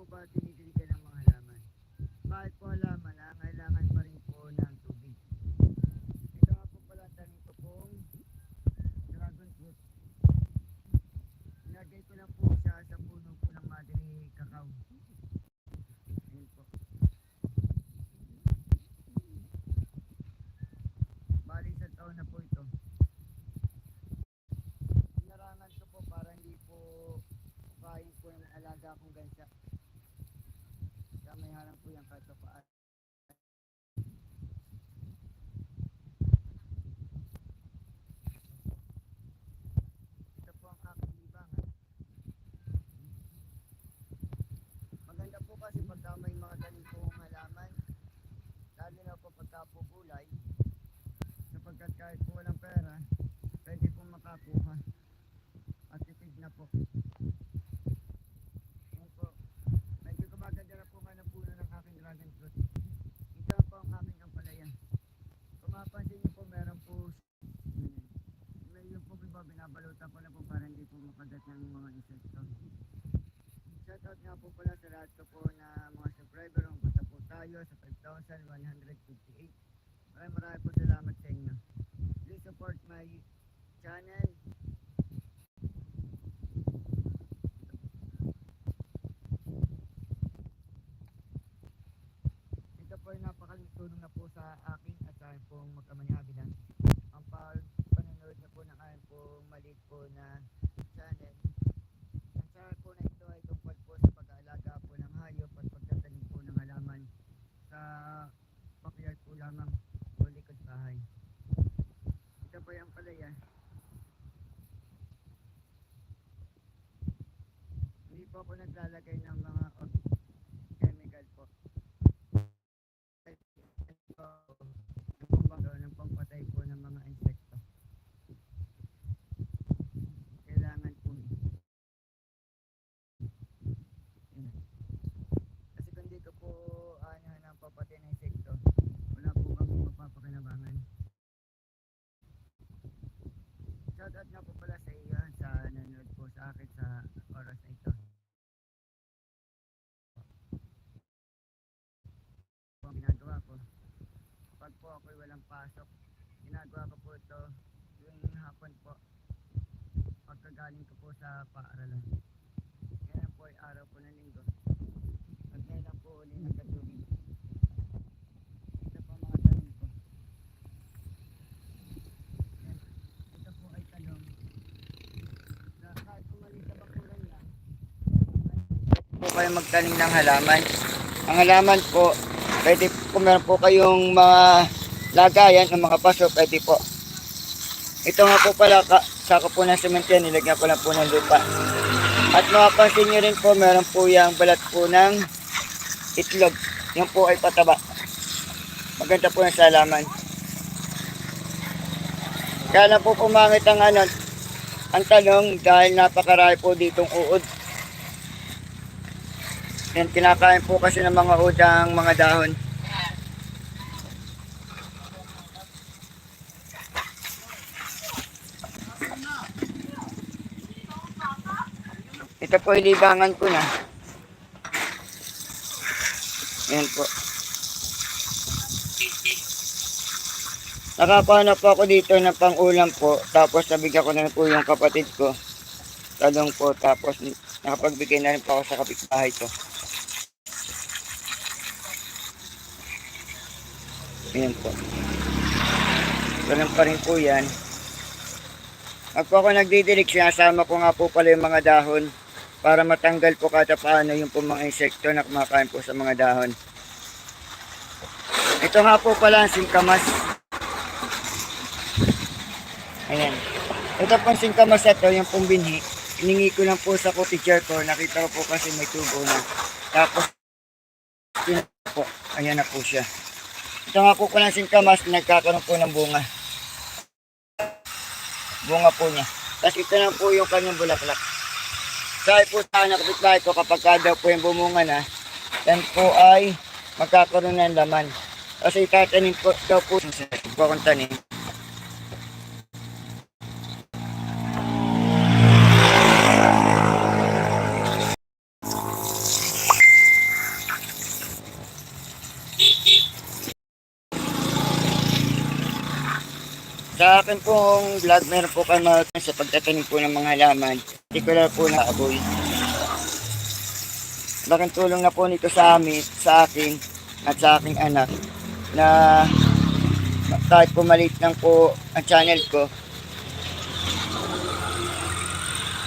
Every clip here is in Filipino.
po ba dinidiligan ng mga halaman? Bakit po halaman na kailangan pa rin po ng tubig? Ito nga po pala ang tanim ko pong dragon fruit. Nilagay ko lang po siya sa puno po ng madre cacao. Ayun po. Bali isang taon na po ito. Inarangan ko po para hindi po kain po ng alaga kong gansa. Kaya may harang po yung kahit pa paan. Ito po ang aking libangan. Maganda po kasi pagka may mga tanim pong halaman, lalo na po pagka po gulay, sapagkat kahit po walang pera, pwede pong makakuha. At tipid na po. Yan po. Medyo gumaganda na po nga ng puno ng aking dragon fruit. Ito po ang aking ampalaya. Kung mapansin niyo po, meron po yung po iba binabalutan ko na po para hindi po makagat ng mga insekto. Shoutout nga po pala sa lahat ko po na mga subscriber. Ang punta po tayo sa 5,158. Maraming maraming po salamat my channel. Ito po ay napakaling tulong na po sa akin at sa akin pong magkamanyabilan. Ang pag panonood niyo po ng aking pong maliit po na channel. Ang channel po na ito ay tungkol po sa pag-aalaga po ng hayop at pagtatanim po ng halaman sa backyard po lamang o likod bahay. Ito yung palaya. Hindi po ako naglalagay ng mga or- chemical po. Ito, yung pambato ng pampatay po ng mga insekto. Kailangan po. Yun. Kasi kung di ko po ano ng papatay ng insekto, wala po kami mapapakinabangan. Shoutout nga po pala sa iyo sa nanonood po sa akin sa oras na ito. Po ang ginagawa ko. Pag po ako'y walang pasok, ginagawa ko po ito yung hapon po. Pagkagaling ko po sa paaralan. Ngayon po ay araw po ng linggo. At ngayon po uli nagkatubig. Ito po ang mga tanim ko. Yan. Ito po ay talong. Na kahit kung maliit na bakuran lang, po kayo magtanim ng halaman. Ang halaman po, pwede kung meron po kayong mga lagayan ng mga paso, pwede po. Ito nga po pala, ka, sako po ng semento yan, nilagyan ko lang po ng lupa. At mapapansin nyo rin po, meron po yung balat po ng itlog. Yan po ay pataba. Maganda po yung salaman. Kaya na po pumangit ang ano, ang talong dahil napakarami po ditong uod. Yan, kinakain po kasi ng mga udang mga dahon. Ito po yung libangan ko na. Yan po. Nakapahanap po ako dito ng pangulam po. Tapos nabigyan ko na po yung kapatid ko. Talong po. Tapos nakapagbigay na rin po ako sa kapitbahay ko. Ayan po. Ganun pa rin po yan. Pag po ako nagdidilig, sinasama ko nga po pala yung mga dahon para matanggal po kada paano yung po mga insekto na kumakain po sa mga dahon. Ito nga po pala ang singkamas. Ayan. Ito pong singkamas na yung pong binhi. Iningi ko lang po sa cottager ko. Nakita ko po kasi may tubo na. Tapos, po. Ayan na po siya. Ito nga po pala ang singkamas, nagkakaroon po ng bunga. Bunga po niya. Tapos ito na po yung kanyang bulaklak. Sabi po sa anak kapitbahay ko kapag ka po yung bumunga na, yan po ay magkakaroon ng laman. Kasi itatanim po daw po sa po akong tanim. Sa akin pong vlog, meron po kayo mga sa pagtatanim po ng mga halaman. Particular po na aboy. Laking tulong na po nito sa amin, sa akin, at sa aking anak na kahit po maliit lang po ang channel ko,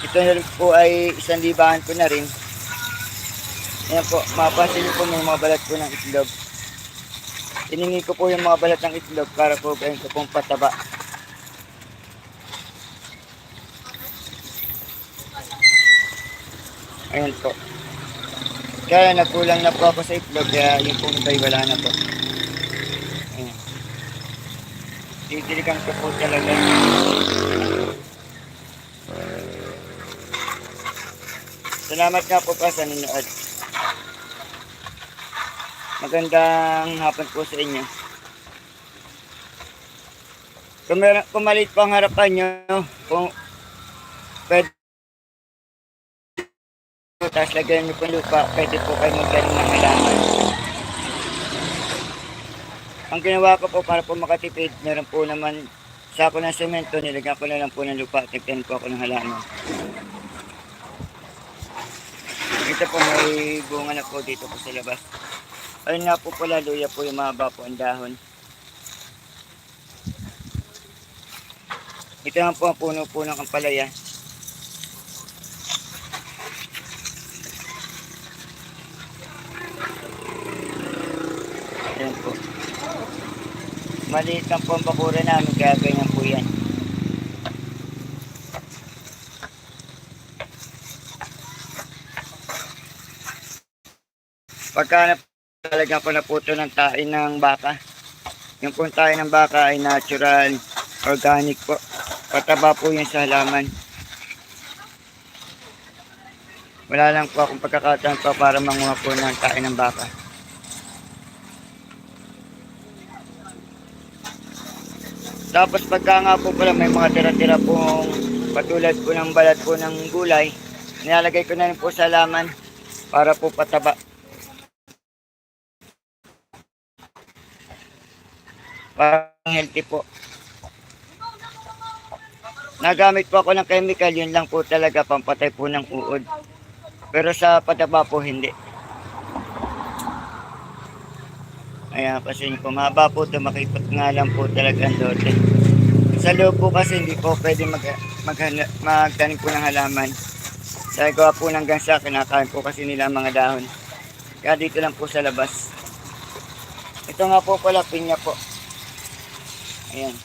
ito na po ay isang libahan ko na rin. Ayan po, mapapansin niyo po may mga balat po ng itlog. Tiningi ko po yung mga balat ng itlog para po gawin ko pong pataba. Ayan po. Kaya nagkulang na po ako sa itlog, kaya yung pong iba'y wala na po. Ayan. Didiligan ko po talaga. Salamat nga po pa sa nanonood. Magandang hapon po sa inyo. Kung, meron, kung maliit po ang harapan nyo, kung pwede tapos lagyan nyo po lupa, pwede po kayo magaling ng halaman. Ang ginawa ko po para po makatipid, meron po naman sako ng semento, nilagyan ko na lang po ng lupa, tignan po ako ng halaman. Ito po may bunga na po dito po sa labas. Ayun nga po pala, luya po yung mahaba po ang dahon. Ito nga po ang puno po ng kampalaya. Maliit lang po ang bakura namin, kaya ganyan po yan. Pagka talaga po naputo ng tain ng baka, yung pong tain ng baka ay natural, organic po. Pataba po yun sa halaman. Wala lang po akong pagkakataon pa para manguha po ng tain ng baka. Tapos pagka nga po pala may mga tira-tira pong patulad po ng balat po ng gulay, nilalagay ko na rin po sa laman para po pataba. Parang healthy po. Nagamit po ako ng chemical, yun lang po talaga pampatay po ng uod. Pero sa pataba po hindi. Ayan, kasi kung mahaba po ito, makipot nga lang po talaga ang lote. Sa loob po kasi hindi po pwede mag, mag, magtanim po ng halaman. Dahil gawa po ng gansa, kinakain po kasi nila mga dahon. Kaya dito lang po sa labas. Ito nga po pala, pinya po. Ayan.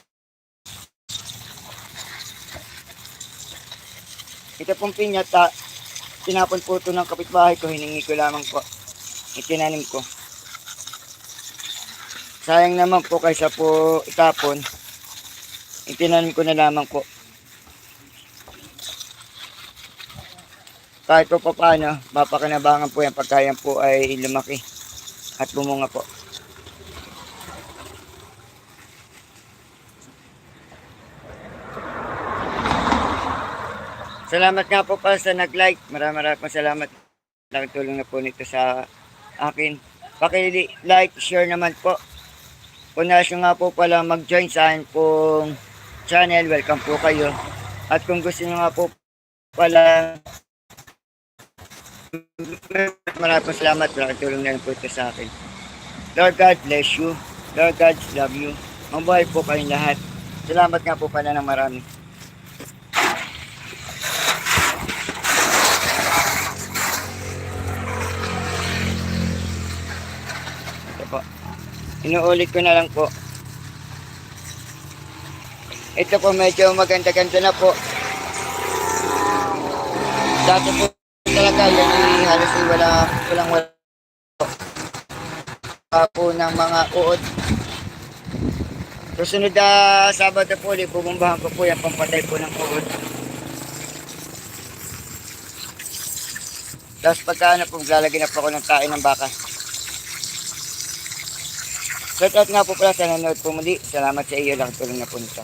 Ito pong pinya, ta, tinapon po ito ng kapitbahay ko, hiningi ko lamang po. Itinanim ko. Sayang naman po kaysa po itapon. Itinanim ko na lamang po. Kahit po pa paano, mapakinabangan po yan pagka po ay lumaki at bumunga po. Salamat nga po pala sa nag-like. Maraming maraming salamat. Laking tulong na po nito sa akin. Paki-like, share naman po. Kung nga po pala mag-join sa akin pong channel, welcome po kayo. At kung gusto nyo nga po pala maraming salamat. Maraming tulong na po ito sa akin. Lord God bless you. Lord God love you. Mabuhay po kayong lahat. Salamat nga po pala ng marami. Inuulit ko na lang po. Ito po medyo maganda-ganda na po. Dati po talaga yan ay halos wala, walang wala po. Pa po ng mga uod. Susunod na Sabado po ulit, bubumbahan ko po yan pampatay po ng uod. Tapos pagka ano po, maglalagay na po ako ng kain ng baka. Shout out nga po pala sa nanonood po muli. Salamat sa iyo lang tulong na po nito.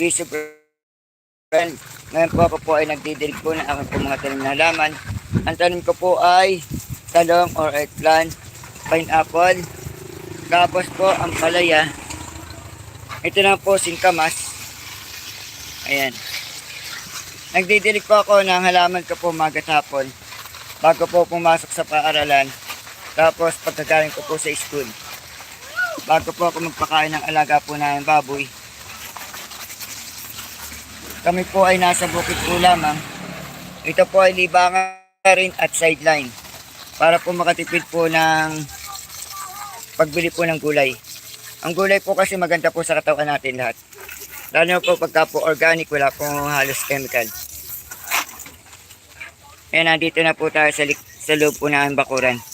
Please friend. Ngayon po ako po ay nagdidilig po ng aking po mga tanim na halaman. Ang tanim ko po ay talong or eggplant, pineapple, tapos po ang palaya. Ito na po singkamas. Ayan. Nagdidilig po ako ng halaman ko po magat hapon bago po pumasok sa paaralan. Tapos pagkagaling ko po sa school. Bago po ako magpakain ng alaga po ng baboy. Kami po ay nasa bukid po lamang. Ito po ay libangan rin at sideline. Para po makatipid po ng pagbili po ng gulay. Ang gulay po kasi maganda po sa katawan natin lahat. Lalo po pagka po organic, wala po halos chemical. Ayan, nandito na po tayo sa, sa loob po ng bakuran.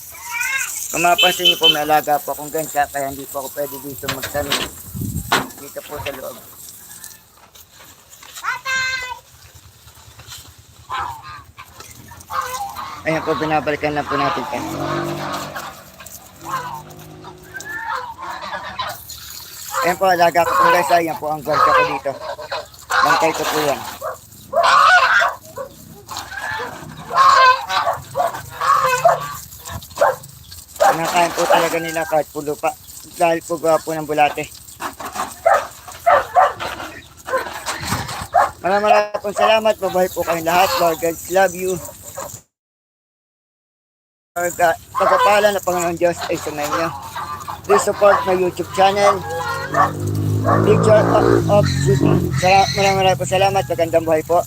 Kung mapapansin niyo po, may alaga po akong gansa, kaya hindi po ako pwede dito magtanong. Dito po sa loob. Ayan po, binabalikan lang po natin yan. Ayan po, alaga ko po guys. Ayan po ang gwardiya ko dito. Bantay ko po yan. Kinakain po talaga nila kahit pulo pa. Dahil po gawa po ng bulate. Maraming maraming pong salamat. Babahay po kayong lahat. Lord God love you. Lord God, pagkapala na Panginoon Diyos ay sumayin niyo. Please support my YouTube channel. Picture of, of Maraming maraming po salamat. Magandang buhay po.